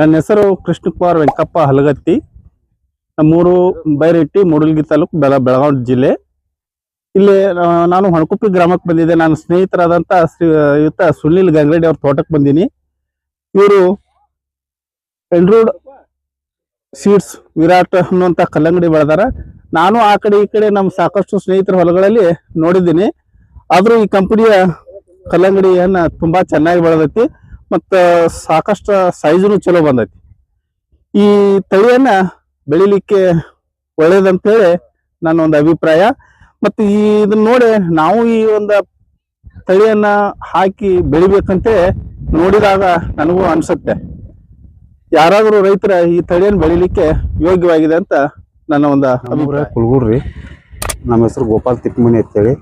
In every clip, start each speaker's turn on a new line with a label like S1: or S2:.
S1: ನನ್ನ ಹೆಸರು ಕೃಷ್ಣಕುಮಾರ್ ವೆಂಕಪ್ಪ ಹಲಗತ್ತಿ. ನಮ್ಮೂರು ಬೈರಿಟ್ಟಿ, ಮೂಡಲ್ಗಿ ತಾಲೂಕು ಬೆಳ, ಬೆಳಗಾವಿ ಜಿಲ್ಲೆ. ಇಲ್ಲಿ ನಾನು ಹಣಕುಪ್ಪಿ ಗ್ರಾಮಕ್ಕೆ ಬಂದಿದ್ದೆ. ನಾನು ಸ್ನೇಹಿತರಾದಂಥ ಶ್ರೀ ಯುತ ಸುನಿಲ್ ಗಂಗರೆಡ್ಡಿ ಅವ್ರ ತೋಟಕ್ಕೆ ಬಂದೀನಿ. ಇವರು ಎಂಡ್ರೂಡ್ ಸೀಡ್ಸ್ ವಿರಾಟ್ ಅನ್ನುವಂಥ ಕಲ್ಲಂಗಡಿ ಬೆಳೆದಾರ. ನಾನು ಆ ಕಡೆ ಈ ಕಡೆ ನಮ್ಮ ಸಾಕಷ್ಟು ಸ್ನೇಹಿತರ ಹೊಲಗಳಲ್ಲಿ ನೋಡಿದ್ದೀನಿ. ಆದರೂ ಈ ಕಂಪನಿಯ ಕಲ್ಲಂಗಡಿಯನ್ನ ತುಂಬಾ ಚೆನ್ನಾಗಿ ಬೆಳೆದೈತಿ. ಮತ್ತ ಸಾಕಷ್ಟು ಸೈಜುನು ಚಲೋ ಬಂದೈತಿ. ಈ ತಳಿಯನ್ನು ಬೆಳಿಲಿಕ್ಕೆ ಒಳ್ಳೇದಂತೇಳಿ ನನ್ನ ಒಂದು ಅಭಿಪ್ರಾಯ. ಮತ್ತು ಈ ಇದನ್ನ ನೋಡಿ ನಾವು ಈ ಒಂದು ತಳಿಯನ್ನು ಹಾಕಿ ಬೆಳಿಬೇಕಂತೆ ನೋಡಿದಾಗ ನನಗೂ ಅನಿಸುತ್ತೆ. ಯಾರಾದರೂ ರೈತರ ಈ ತಳಿಯನ್ನು ಬೆಳಿಲಿಕ್ಕೆ ಯೋಗ್ಯವಾಗಿದೆ ಅಂತ ನನ್ನ ಒಂದು ಅಭಿಪ್ರಾಯ.
S2: ಕುಲ್ಗುಡ್ರಿ ನಮ್ಮ ಹೆಸರು ಗೋಪಾಲ್ ತಿಪ್ಪಮನಿ ಅಂತೇಳಿ.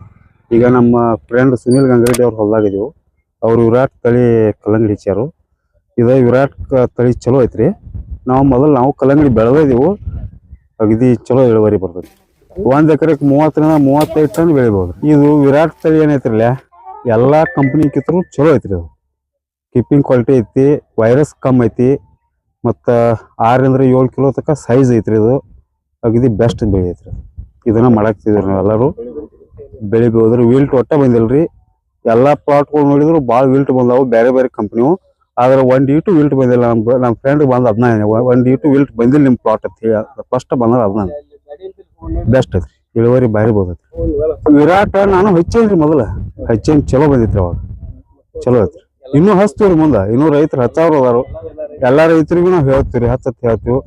S2: ಈಗ ನಮ್ಮ ಫ್ರೆಂಡ್ ಸುನಿಲ್ ಗಂಗರೆಡ್ಡಿ ಅವ್ರ ಹೊಲ್ದಾಗಿದ್ದೀವಿ ಅವ್ರು ವಿರಾಟ್ ತಳಿ ಕಲ್ಲಂಗಡಿ ಹಚ್ಚಾರು ಇದು ವಿರಾಟ್ ತಳಿ ಚಲೋ ಐತ್ರಿ. ನಾವು ಮೊದಲು ನಾವು ಕಲ್ಲಂಗಡಿ ಬೆಳೆದಿದ್ದೀವಿ ಅಗದಿ ಚಲೋ ಇಳುವರಿ ಬರ್ತೈತಿ. ಒಂದು ಎಕರೆಗೆ ಮೂವತ್ತರಿಂದ ಮೂವತ್ತೈದು ಟನ್ ಬೆಳಿಬೋದು. ಇದು ವಿರಾಟ್ ತಳಿ ಏನೈತ್ರಲ್ಲ, ಎಲ್ಲಾ ಕಂಪ್ನಿ ಕಿತ್ರು ಚಲೋ ಐತ್ರಿ ಅದು. ಕೀಪಿಂಗ್ ಕ್ವಾಲಿಟಿ ಐತಿ ವೈರಸ್ ಕಮ್ಮಿ ಐತಿ, ಮತ್ತು ಆರರಿಂದ ಏಳು ಕಿಲೋ ತನಕ ಸೈಜ್ ಐತ್ರಿ ಇದು. ಅಗದಿ ಬೆಸ್ಟ್ ಬೆಳೆ ಐತ್ರಿ ಇದನ್ನ ಮಾಡಾಕ್ತಿದ್ರಿ ನಾವು ಎಲ್ಲರೂ ಬೆಳಿಬೋದ್ರಿ ವಿಲ್ಟ್ ಒಟ್ಟ ಬಂದಿಲ್ರಿ. ಎಲ್ಲಾ ಪ್ಲಾಟ್ಗಳು ನೋಡಿದ್ರು ಭಾಳ ವಿಲ್ಟ್ ಬಂದಾವು ಬೇರೆ ಬೇರೆ ಕಂಪ್ನಿವು ಆದ್ರೆ ಒಂದ್ ಇಟು ವಿಲ್ಟ್ ಬಂದಿಲ್ಲ. ನಮ್ಮ ನಮ್ಮ ಫ್ರೆಂಡ್ ಬಂದ ಅದನ್ನ ಒಂದ್ ಇಟು ವಿಲ್ಟ್ ಬಂದಿಲ್ಲ ನಿಮ್ಮ ಪ್ಲಾಟ್ ಅಂತ ಹೇಳಿ ಫಸ್ಟ್ ಬಂದ್ರೆ ಅದನ್ನ ಬೆಸ್ಟ್ ಐತ್ರಿ ಇಳುವರಿ ಬಾರಿ ಬಂದೈತಿ ವಿರಾಟ್ ನಾನು ಹಚ್ಚೇನ್ರಿ ಮೊದಲ. ಹಚ್ಚೇನ್ ಚಲೋ ಬಂದಿತ್ರಿ ಅವಾಗ. ಚಲೋ ಐತ್ರಿ. ಇನ್ನೂ ಹಚ್ತೀವ್ರಿ ಮುಂದೆ. ಇನ್ನೂ ರೈತರು ಹಚ್ಚವ್ರು ಅದಾರು. ಎಲ್ಲ ರೈತರಿಗೂ ನಾವು ಹೇಳ್ತೀವಿ ಹಚ್ಚತ್ ಹೇಳ್ತೀವಿ.